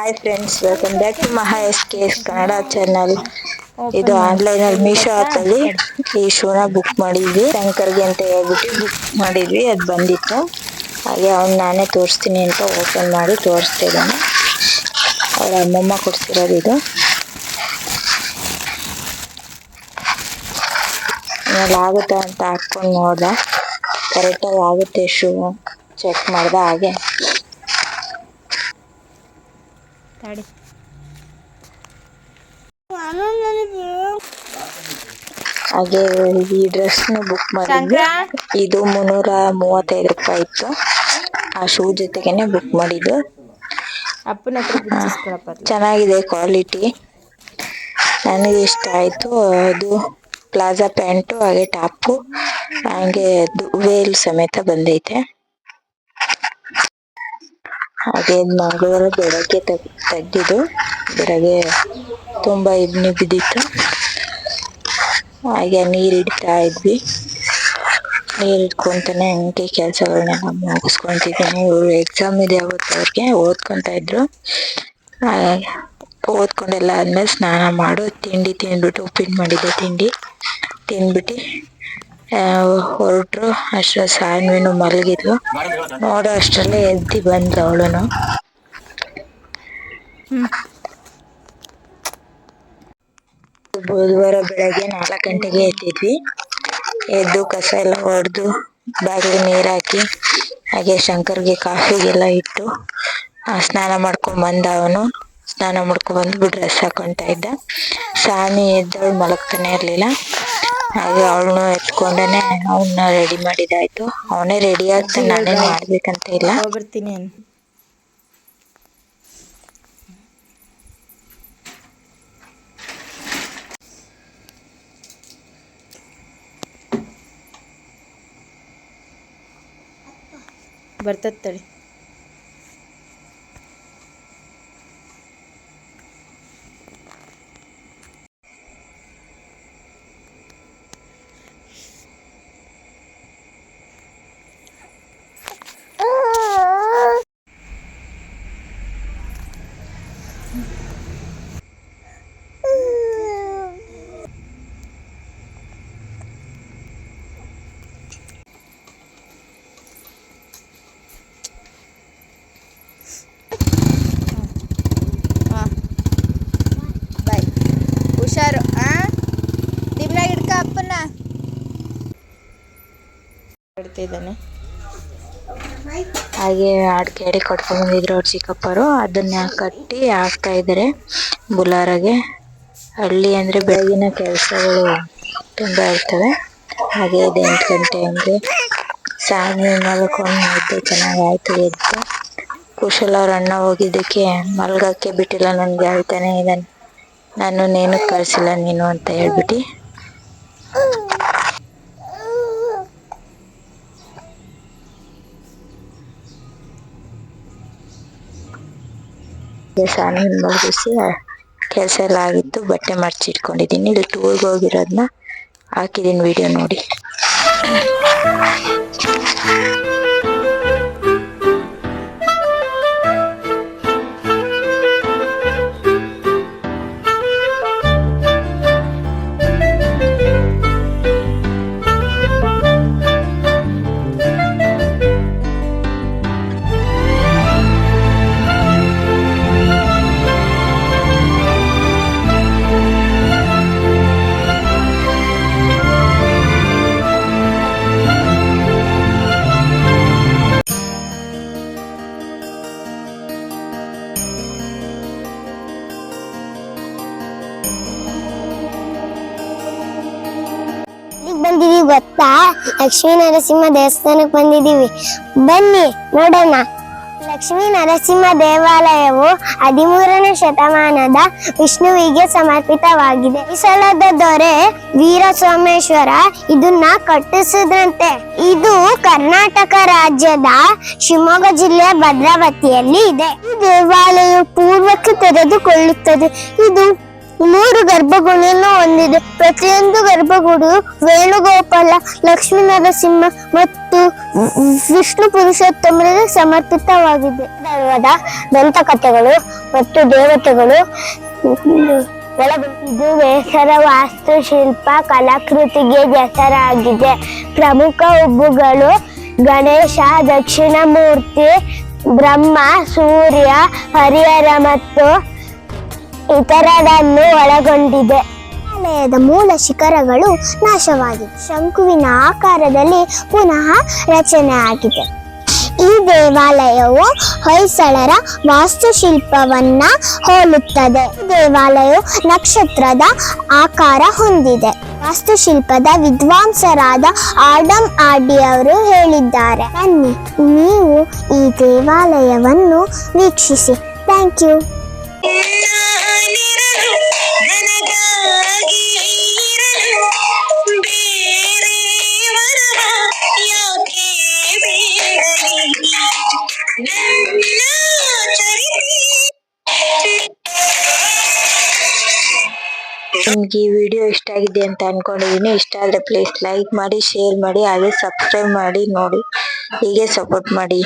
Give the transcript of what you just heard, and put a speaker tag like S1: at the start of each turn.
S1: Hi friends welcome back to Maha S K S Kannada channel ಇದು online ಅಲ್ಲಿ Meesho app ಅಲ್ಲಿ ಈ ಶೂನ book ಮಾಡಿದ್ವಿ. ಶಂಕರ್ಗೆ ಅಂತ ಹೇಳ್ಬಿಟ್ಟು ಬುಕ್ ಮಾಡಿದ್ವಿ ಅದು ಬಂದಿತ್ತು. ಹಾಗೆ ಅವ್ನು ನಾನೇ ತೋರಿಸ್ತೀನಿ ಅಂತ ಓಪನ್ ಮಾಡಿ ತೋರಿಸ್ತಿದ್ದಾನೆ ಅವ್ರ ಅಮ್ಮಮ್ಮ ಕೊಡ್ತಿರೋದು ಇದು. ಆಮೇಲೆ ಆಗುತ್ತಾ ಅಂತ ಹಾಕ್ಕೊಂಡು ನೋಡ್ದೆ. ಕರೆಕ್ಟಾಗಿ ಆಗುತ್ತೆ ಶೂ ಚೆಕ್ ಮಾಡ್ದೆ ಹಾಗೆ.
S2: ತಡಿ
S1: ಹಾಗೆ ಈ ಡ್ರೆಸ್ನ ಬುಕ್ ಮಾಡಿದ್ವಿ. ಇದು ಮುನ್ನೂರ ಮೂವತ್ತೈದು ರೂಪಾಯಿ ಇತ್ತು. ಆ ಶೂ ಜೊತೆಗೇನೆ ಬುಕ್ ಮಾಡಿದ್ದು.
S2: ಅಪ್ಪನ ಹತ್ರ
S1: ಚೆನ್ನಾಗಿದೆ ಕ್ವಾಲಿಟಿ ನನಗೆ ಇಷ್ಟ ಆಯಿತು. ಅದು ಪ್ಲಾಜಾ ಪ್ಯಾಂಟು ಹಾಗೆ ಟಾಪು ಹಾಗೆ ವೇಲ್ ಸಮೇತ ಬಂದೈತೆ. ಹಾಗೆ ಮಂಗಳವಾರ ಬೆಳಗ್ಗೆ ತೆಗ್, ತೆಗ್ದಿದ್ದು ಬೆಳಗ್ಗೆ ತುಂಬಾ ಇದ್ನಿ ಬಿದ್ದಿತ್ತು. ಹಾಗೆ ನೀರು ಇಡ್ತಾ ಇದ್ವಿ. ನೀರು ಇಟ್ಕೊಂತಾನೆ ಹಂಗೆ ಕೆಲಸಗಳನ್ನೆಲ್ಲ ಮುಗಿಸ್ಕೊತಿದ್ದೀನಿ. ಇವ್ರು ಎಕ್ಸಾಮ್ ಇದೆ ಅವತ್ತು ಅವ್ರಿಗೆ, ಓದ್ಕೊಂತ ಇದ್ರು. ಓದ್ಕೊಂಡೆಲ್ಲ ಆದ್ಮೇಲೆ ಸ್ನಾನ ಮಾಡು, ತಿಂಡಿ ತಿಂದ್ಬಿಟ್ಟು ಉಪ್ಪಿಟ್ಟು ಮಾಡಿದ್ದೆ ತಿಂಡಿ. ತಿಂದ್ಬಿಟ್ಟು ಹೊರಟ್ರು ಅಷ್ಟರ ಸಾನ್ವಿನು ಮಲಗಿದ್ಲು. ನೋಡೋ ಅಷ್ಟರಲ್ಲೇ ಎದ್ದು ಬಂದ್ಲು ಅವಳುನು ಬುಧವಾರ ಬೆಳಗ್ಗೆ ನಾಲ್ಕು ಗಂಟೆಗೆ ಎದ್ದಿದ್ವಿ. ಎದ್ದು ಕಸ ಎಲ್ಲ ಹೊಡೆದು ಬಾಗಿಲು ನೀರು ಹಾಕಿ ಹಾಗೆ ಶಂಕರ್ಗೆ ಕಾಫಿಗೆಲ್ಲ ಇಟ್ಟು ಸ್ನಾನ ಮಾಡ್ಕೊಂಡು ಬಂದ ಅವನು. ಸ್ನಾನ ಮಾಡ್ಕೊಂಡ್ ಬಂದು ಡ್ರೆಸ್ ಹಾಕೊಂತ ಇದ್ದ. ಸಾನಿ ಎದ್ದವಳು ಮಲಗ್ತಾನೆ ಇರ್ಲಿಲ್ಲ. ಹಾಗೆ ಅವಳನ್ನು ಎತ್ಕೊಂಡೇನೆ ಅವನ್ನ ರೆಡಿ ಮಾಡಿದಾಯ್ತು ಅವನೇ ರೆಡಿ ಆಗ್ತಾನೆ ನಾನೇ ಮಾಡ್ಬೇಕಂತ ಇಲ್ಲ.
S2: ಬರ್ತೀನಿ ಅನ್ ಹುಷಾರು, ಆ? ನಿಮ್ನಾಗ ಹಿಡ್ಕ ಅಪ್ಪನ
S1: ಹಾಗೆ ಹಾಡು ಕೇಳಿ ಕೊಟ್ಕೊಂಡು ಬಂದಿದ್ರು ಅವ್ರ ಚಿಕ್ಕಪ್ಪರು. ಅದನ್ನ ಕಟ್ಟಿ ಹಾಕ್ತಾ ಇದ್ದಾರೆ ಬುಲಾರಗೆ. ಹಳ್ಳಿ ಅಂದ್ರೆ ಬೆಳಗಿನ ಕೆಲಸಗಳು ತುಂಬಾ ಇರ್ತವೆ. ಹಾಗೆ ಇದು ಎಂಟು ಗಂಟೆ ಅಂದ್ರೆ ಸಾಮಿ ಮಲ್ಕೊಂಡು ಎದ್ದು ಚೆನ್ನಾಗಿ ಆಯ್ತು ಎದ್ದು. ಕುಶಲ ಅವ್ರ ಅಣ್ಣ ಹೋಗಿದ್ದಕ್ಕೆ ಮಲ್ಗಕ್ಕೆ ಬಿಟ್ಟಿಲ್ಲ, ನನ್ಗೆ ಹೇಳ್ತಾನೆ ಇದ್ದಾನೆ. ನಾನು ನೇನು ಕಳಿಸಿಲ್ಲ, ನೀನು ಅಂತ ಹೇಳ್ಬಿಟ್ಟು. ಸಾನಿ ಮಲಗಿಸಿ ಕೆಲಸ ಎಲ್ಲ ಆಗಿತ್ತು, ಬಟ್ಟೆ ಮಡ್ಚಿಟ್ಕೊಂಡಿದ್ದೀನಿ ಇಲ್ಲಿ ಟೂರ್ಗೆ ಹೋಗಿರೋದನ್ನ ಹಾಕಿದ್ದೀನಿ ವಿಡಿಯೋ ನೋಡಿ.
S3: ಗೊತ್ತಾ? ಲಕ್ಷ್ಮೀ ನರಸಿಂಹ ದೇವಸ್ಥಾನಕ್ಕೆ ಬಂದಿದ್ದೀವಿ. ಬನ್ನಿ, ನೋಡೋಣ. ಲಕ್ಷ್ಮೀ ನರಸಿಂಹ ದೇವಾಲಯವು ಹದಿಮೂರನೇ ಶತಮಾನದ ವಿಷ್ಣುವಿಗೆ ಸಮರ್ಪಿತವಾಗಿದೆ. ಈ ದೊರೆ ವೀರ ಸೋಮೇಶ್ವರ ಇದನ್ನ ಕಟ್ಟಿಸಿದ್ರಂತೆ. ಇದು ಕರ್ನಾಟಕ ರಾಜ್ಯದ ಶಿವಮೊಗ್ಗ ಜಿಲ್ಲೆಯ ಭದ್ರಾವತಿಯಲ್ಲಿ ಇದೆ. ಈ ದೇವಾಲಯವು ಪೂರ್ವಕ್ಕೆ ತೆರೆದುಕೊಳ್ಳುತ್ತದೆ. ಇದು ಮೂರು ಗರ್ಭಗುಡಿಯನ್ನು ಹೊಂದಿದೆ. ಪ್ರತಿಯೊಂದು ಗರ್ಭಗುಡಿಯು ವೇಣುಗೋಪಾಲ ಲಕ್ಷ್ಮೀ ನರಸಿಂಹ ಮತ್ತು ವಿಷ್ಣು ಪುರುಷೋತ್ತಮರಿಗೆ ಸಮರ್ಪಿತವಾಗಿದೆ. ಧರ್ಮದ ದಂತಕಥೆಗಳು ಮತ್ತು ದೇವತೆಗಳು ಇದು ಬೇಸರ ವಾಸ್ತುಶಿಲ್ಪ ಕಲಾಕೃತಿಗೆ ಹೆಸರಾಗಿದೆ ಪ್ರಮುಖ ಉಬ್ಬುಗಳು ಗಣೇಶ ದಕ್ಷಿಣ ಮೂರ್ತಿ ಬ್ರಹ್ಮ, ಸೂರ್ಯ, ಹರಿಹರ ಮತ್ತು ಇತರರನ್ನು ಒಳಗೊಂಡಿದೆ. ಹಿಮಾಲಯದ ಮೂಲ ಶಿಖರಗಳು ನಾಶವಾಗಿದೆ ಶಂಕುವಿನ ಆಕಾರದಲ್ಲಿ ಪುನಃ ರಚನೆ ಆಗಿದೆ. ಈ ದೇವಾಲಯವು ಹೊಯ್ಸಳರ ವಾಸ್ತುಶಿಲ್ಪವನ್ನ ಹೋಲುತ್ತದೆ. ದೇವಾಲಯವು ನಕ್ಷತ್ರದ ಆಕಾರ ಹೊಂದಿದೆ. ವಾಸ್ತುಶಿಲ್ಪದ ವಿದ್ವಾಂಸರಾದ ಆಡಮ್ ಆಡಿ ಅವರು ಹೇಳಿದ್ದಾರೆ. ಬನ್ನಿ, ನೀವು ಈ ದೇವಾಲಯವನ್ನು ವೀಕ್ಷಿಸಿ. Thank you.
S1: ನಿಮ್ಗೆ ಈ ವಿಡಿಯೋ ಇಷ್ಟ ಆಗಿದೆ ಅಂತ ಅನ್ಕೊಂಡಿದ್ದೀನಿ ಇಷ್ಟ ಆದರೆ ಪ್ಲೀಸ್ ಲೈಕ್ ಮಾಡಿ ಶೇರ್ ಮಾಡಿ, ಹಾಗೆ ಸಬ್ಸ್ಕ್ರೈಬ್ ಮಾಡಿ, ನೋಡಿ. ಹೀಗೆ ಸಪೋರ್ಟ್ ಮಾಡಿ.